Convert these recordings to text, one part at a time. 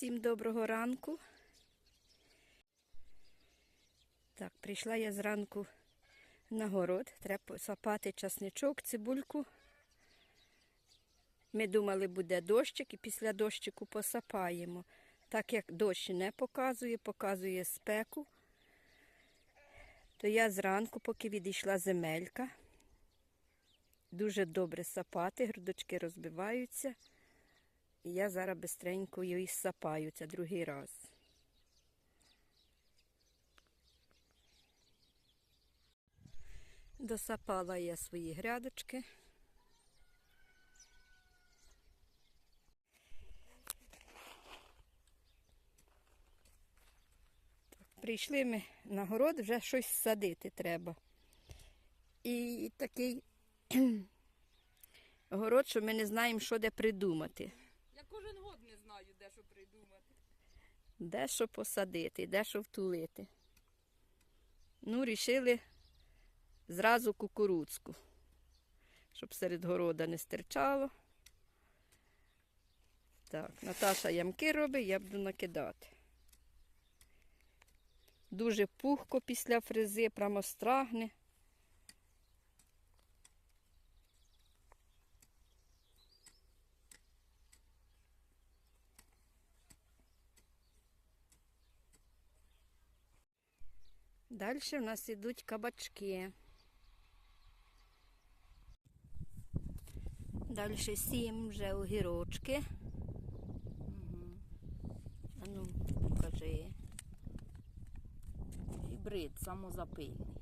Всім доброго ранку. Так, прийшла я зранку на город. Треба посапати часничок, цибульку. Ми думали, буде дощик, і після дощику посапаємо. Так як дощ не показує, показує спеку, то я зранку, поки відійшла земелька, дуже добре сапати, грудочки розбиваються. І я зараз бистренько її сапаю, це другий раз. Досапала я свої грядочки. Прийшли ми на город, вже щось садити треба. І такий город, що ми не знаємо, що де придумати. Я кожен год не знаю, де що придумати. Де що посадити, де що втулити. Ну, рішили зразу кукурудзку, щоб серед города не стирчало. Так, Наташа ямки робить, я буду накидати. Дуже пухко після фрези, прямо страгне. Далі в нас йдуть кабачки. Далі сім вже огірочки. Угу. А ну, покажи. Гібрид самозапильний.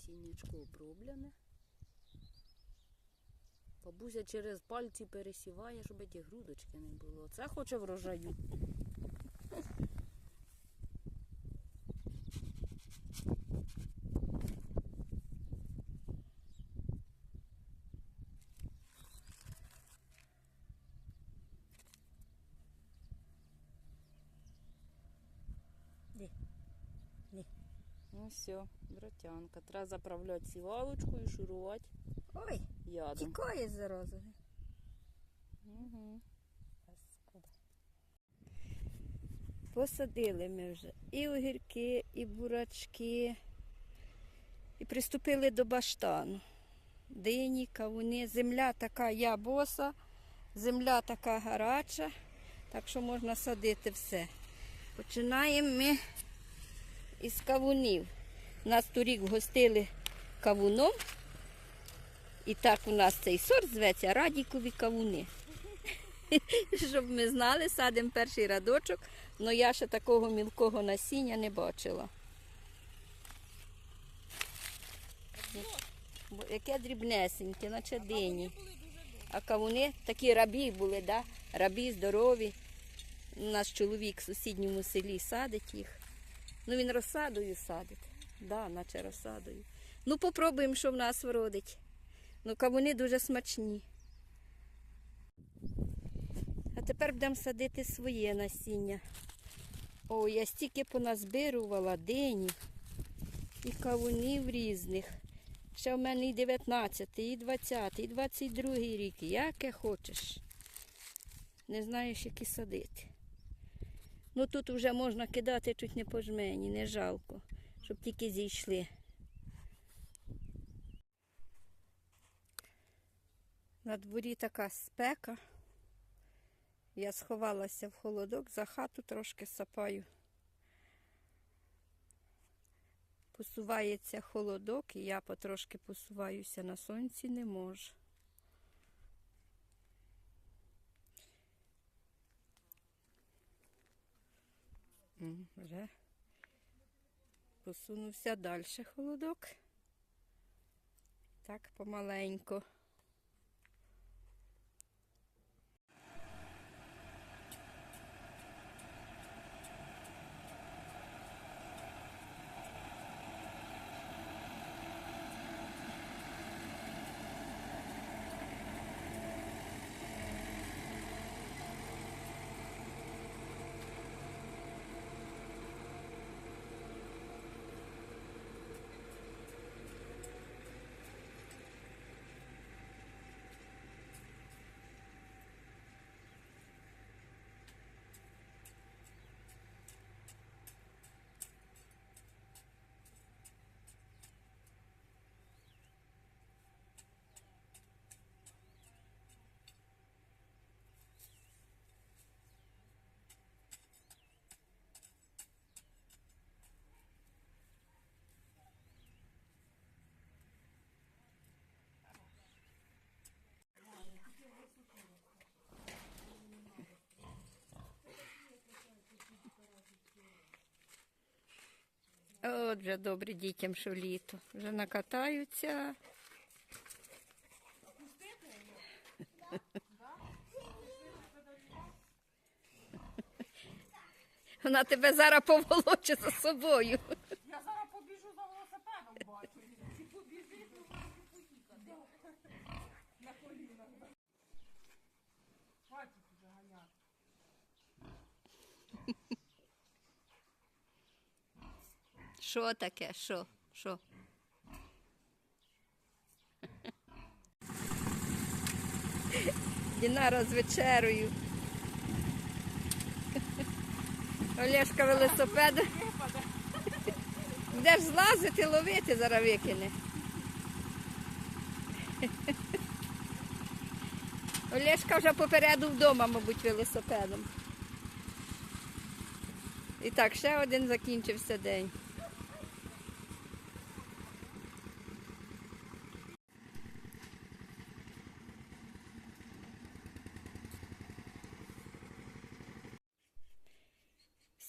Насіннячко оброблене. Бабуся через пальці пересіває, щоб ті грудочки не було. Це хоче врожаю. Ну все, братянка. Треба заправляти сівалочку і шурувати Ой, ядом. тікає зараза. Угу. Посадили ми вже і огірки, і бурачки. І приступили до баштану. Дині, кавуни. Земля така я боса, земля така гаряча, так що можна садити все. Починаємо ми із кавунів. Нас торік гостили кавуном. І так у нас цей сорт зветься радікові кавуни. Щоб ми знали, садимо перший радочок, але я ще такого мілкого насіння не бачила. Яке дрібнесеньке, наче дині. А кавуни такі рабі були, да? рабі здорові. Наш чоловік в сусідньому селі садить їх. Ну він розсадою садить. Да, наче розсадою. Ну, попробуємо, що в нас вродить. Ну, кавуни дуже смачні. А тепер будемо садити своє насіння. О, я стільки поназбирувала дині і кавунів різних. Ще в мене і 19, і 20, і 22 рік. Яке хочеш. Не знаєш, які садити. Ну тут вже можна кидати чуть не по жмені, не жалко, щоб тільки зійшли. На дворі така спека. Я сховалася в холодок, за хату трошки сапаю. Посувається холодок, і я потрошки посуваюся на сонці не можу. Вже посунувся далі холодок. Так, помаленько. От вже добре дітям, що літо. Вже накатаються. Вона тебе зараз поволоче за собою. Я зараз побіжу за велосипедом, бачу. Чи побіжи, то можеш поїхати. На колінах. Хватить вже ганяти. Що таке? Що? Що? Дінара з вечерою. Олешка велосипед. Будеш злазити, ловити, зараз викине. Олешка вже попереду вдома, мабуть, велосипедом. І так, ще один закінчився день.